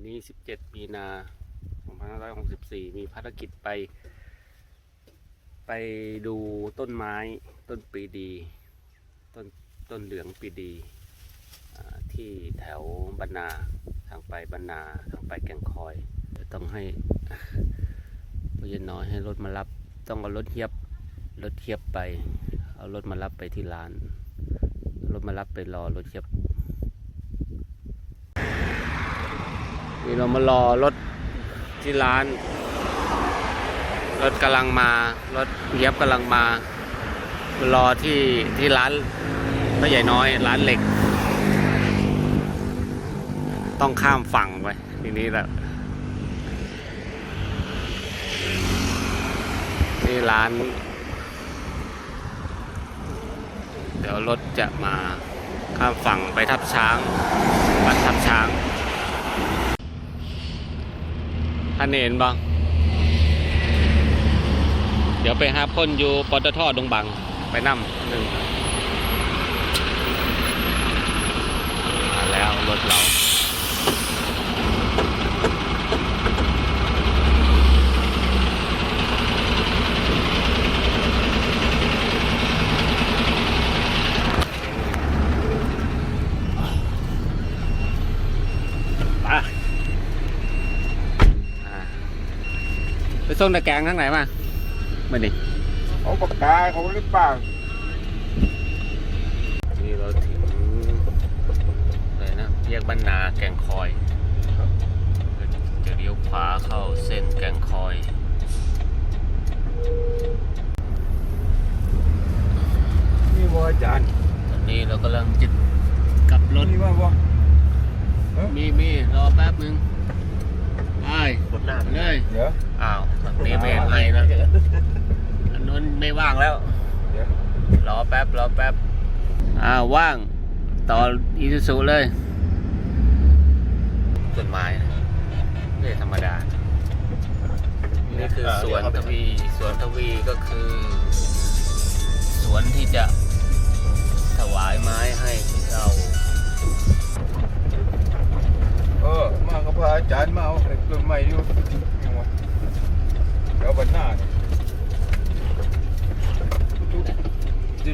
วันนี้ 17 มีนา2564 มีภารกิจไป ไปดูต้นไม้ต้นปรีดี ต้นต้นเหลืองปรีดีที่แถวบรรนาทางไปบรรนาทางไปแก่งคอยจะต้องให้พยนน้อยให้รถมารับ ต้องเอารถเทียบรถเทียบไป เอารถมารับไปที่ร้าน รถมารับไปรอรถเทียบ นี่เรามารอรถที่ร้าน รถกำลังมา รถเทียบกำลังมารอที่ที่ร้านพ่อใหญ่น้อยร้านเหล็ก ต้องข้ามฝั่งไปทีนี้แหละที่ร้าน เดี๋ยวรถจะมาข้ามฝั่งไปทับช้างวัดทับช้าง ท่านเห็นบ้างเดี๋ยวไปหาพ่นอยู่ปตทดงบัง ไปนั่มหนึ่งมาแล้วรถเรา ไปอ่าไป ส่งตะแกรงข้างไหนมาไม่ดิเขาปากกาเขาหรือเปล่านี่เราถึงอะไรนะแยกบ้านนาแก่งคอยจะเลี้ยวขวาเข้าเส้นแก่งคอยนี่ว่าอาจารย์ตอนนี้เรากำลังจะกลับรถนี่ว่าว่ามีมีรอแป๊บนึง ไปกดหน้าเลยเดี๋ยวอ้าวทางนี้ไม่เห็นอะไรนะอันนู้นไม่ว่างแล้วเดี๋ยวรอแป๊บรอแป๊บอ่าว่าง ต่ออีซูซูเลยต้นไม้นะไม่ใช่ธรรมดา นี่คือสวนทวี สวนทวีก็คือ สวนที่จะถวายไม้ให้เราเออมาก็พาอาจารย์มาเอาไอ้ต้นไม้อยู่ยังวะเดี๋ยวบันหน้าเนี่ยจุ๊บ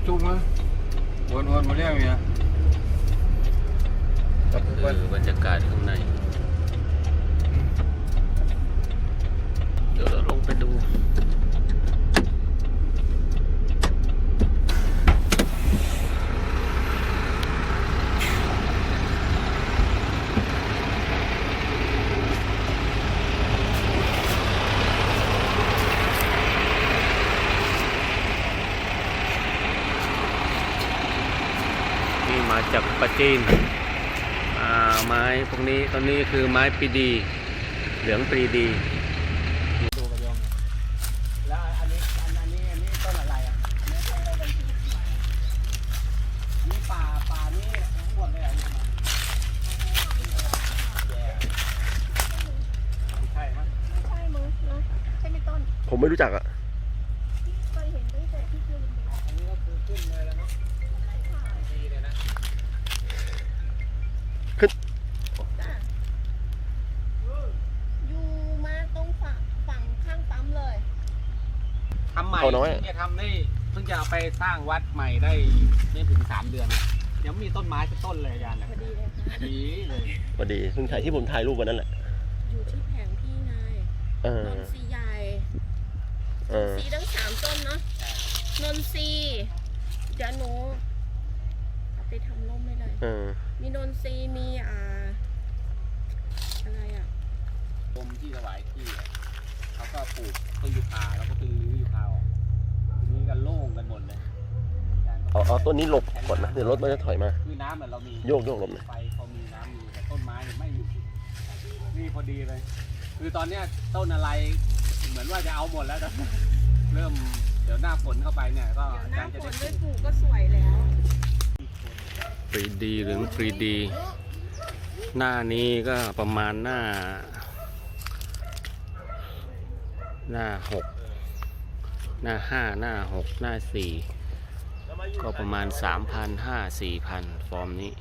จุ๊บมาวนวนมาเรียกเมียตับ คื วัน อบรรยากาศข้างใน เดี๋ยวเราลงไปดู นี่ มาจากประจีนอ่าไม้พวกนี้ต้นนี้คือไม้ปรีดี เหลืองปรีดีแล้วอันนี้อันอันนี้อันนี้ต้นอะไรอะนี่ป่าป่านี่ทั้งหมดเลยอะเนี่ยมาใช่ไหม ใช่มั้งเนอะใช่ไหมต้น ผมไม่รู้จักอะ ที่เคยเห็นตั้งแต่ที่คือ อันนี้ก็คือขึ้นเลยแล้วเนาะดีเลยนะ จ้ะอยู่มาตรงฝั่งฝั่งข้างปั๊มเลย ทำใหม่เขาน้อย เนี่ยทำนี่เพิ่งจะเอาไปสร้างวัดใหม่ได้ไม่ถึงสามเดือนยังไม่มีต้นไม้สักต้นเลยอาจารย์พอดีเลยค่ะดีเลยพอดีเพิ่งถ่ายที่ผมถ่ายรูปวันนั้นแหละอยู่ที่แผงพี่นายเอนอนนทรีใหญ่เออสีทั้งสามต้นเนาะนนทรีเดี๋ยวหนูเอาไปทำร่มไม่เลยเออมีนนทรีมีอ่าอะไรอะ กรมที่ถวายที่อะเขาก็ปลูกต้นยูคาแล้วก็ไปรื้อยูคาออกทีนี้ก็โล่งกัน หมดเลยเอาเอาต้นนี้หลบก่อนนะเดี๋ยวรถมันจะถอยมา คือน้ำเนี่ยเรามีโยกโยกหลบหน่อยไฟพอมีน้ำมีแต่ต้นไม้เนี่ยไม่มีนี่พอดีเลย คือตอนเนี้ยต้นอะไรเหมือนว่าจะเอาหมดแล้วแต่เริ่มเดี๋ยวหน้าฝนเข้าไปเนี่ยก็เดี๋ยวหน้าอาจารย์ฝจะนได้ด้วยปลูกก็สวยแล้วปรีดีเหลืองปรีดีหน้านี้ก็ประมาณหน้า หน้าหก หน้าห้าหน้าหกหน้าสี่ก็ประมาณสามพันห้าสี่พันฟอร์มนี้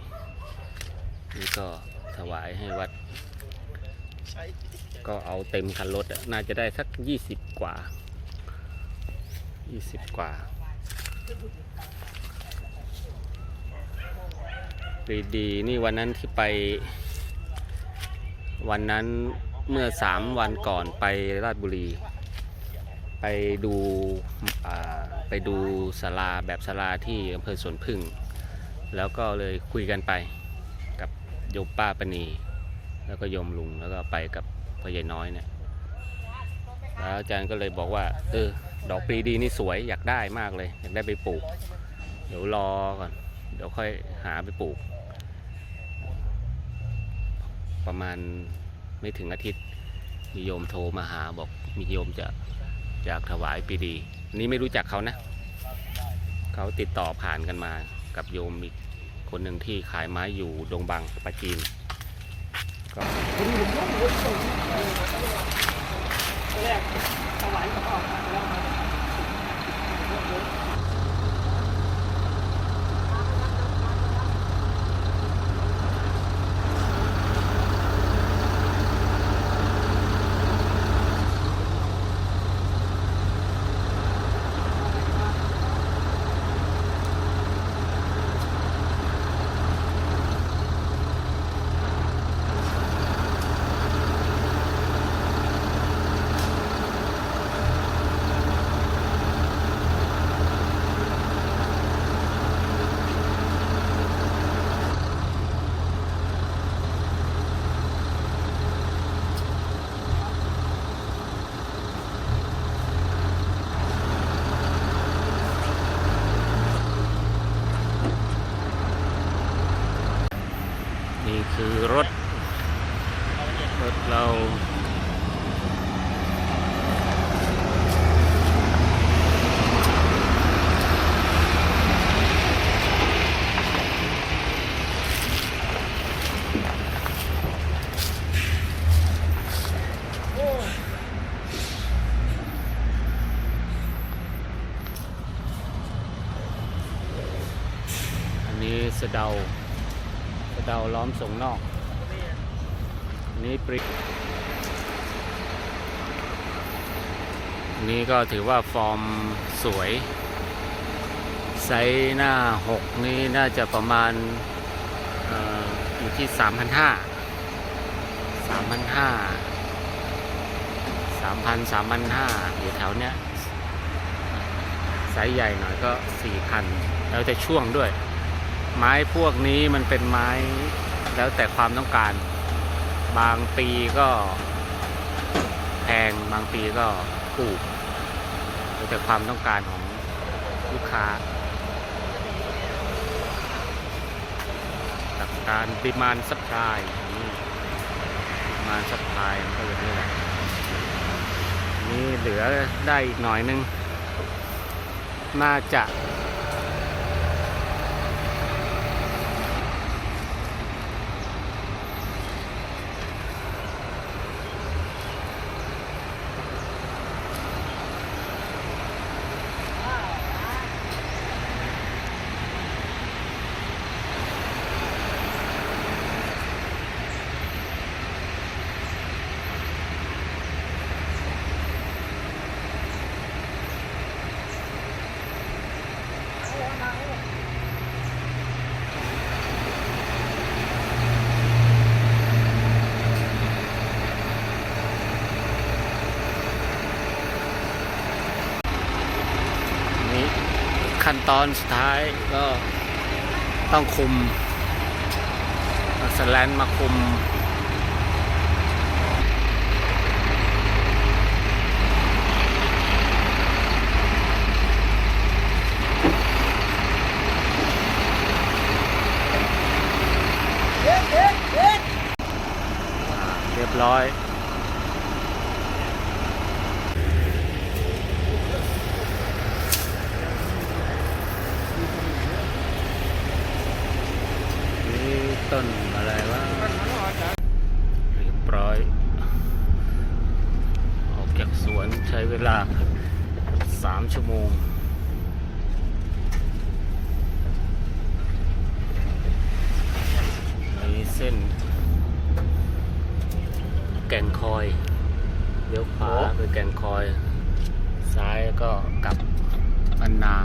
นี่ก็ถวายให้วัด ก็เอาเต็มคันรถน่าจะได้สักยี่สิบกว่ายี่สิบกว่าดีดีนี่วันนั้นที่ไป วันนั้นเมื่อสามวันก่อนไปราชบุรี ไปดูไปดูศาลาแบบศาลาที่อำเภอสวนพึ่ง แล้วก็เลยคุยกันไปกับโยมป้าปณี แล้วก็โยมลุงแล้วก็ไปกับพ่อใหญ่น้อยเนี่ยแล้วอาจารย์ก็เลยบอกว่าเออดอกปรีดีนี่สวยอยากได้มากเลยอยากได้ไปปลูก เดี๋ยวรอก่อนเดี๋ยวค่อยหาไปปลูก ประมาณไม่ถึงอาทิตย์มีโยมโทรมาหาบอกมีโยมจะ อยากถวายปีดีนี้ไม่รู้จักเขานะ เขาติดต่อผ่านกันมากับโยมอีกคนหนึ่งที่ขายไม้อยู่ดงบังปะจีนก็ นี่ คือรถ รถเราอันนี้สะเดากระ เดาล้อมส่งนอก นี่ปรินี่ก็ถือว่าฟอร์มสวย ไซส์หน้า 6 นี่น่าจะประมาณอออยู่ที่ 3,500 3,500 3,000 3,500 อยู่แถวเนี้ยไซส์ใหญ่หน่อยก็ 4,000 แล้วแต่ช่วงด้วย ไม้พวกนี้มันเป็นไม้แล้วแต่ความต้องการ บางปีก็แพงบางปีก็ถูกแล้วแต่ความต้องการของลูกค้าหลักการปริมาณสัพพลายปริมาณสัพพลายมันก็อย่างนี้แหละนี่เหลือได้อีกหน่อยนึง น่าจะ นี่ขั้น ตอนสุดท้ายก็ต้องคุมสแลนมาคุม เรียบร้อย นี่ต้นอะไรวะเรียบร้อย ออกจากสวนใช้เวลาสามชั่วโมง มีเส้น แก่งคอยเลี้ยวขวาไปแก่งคอย ซ้ายก็กลับอันนา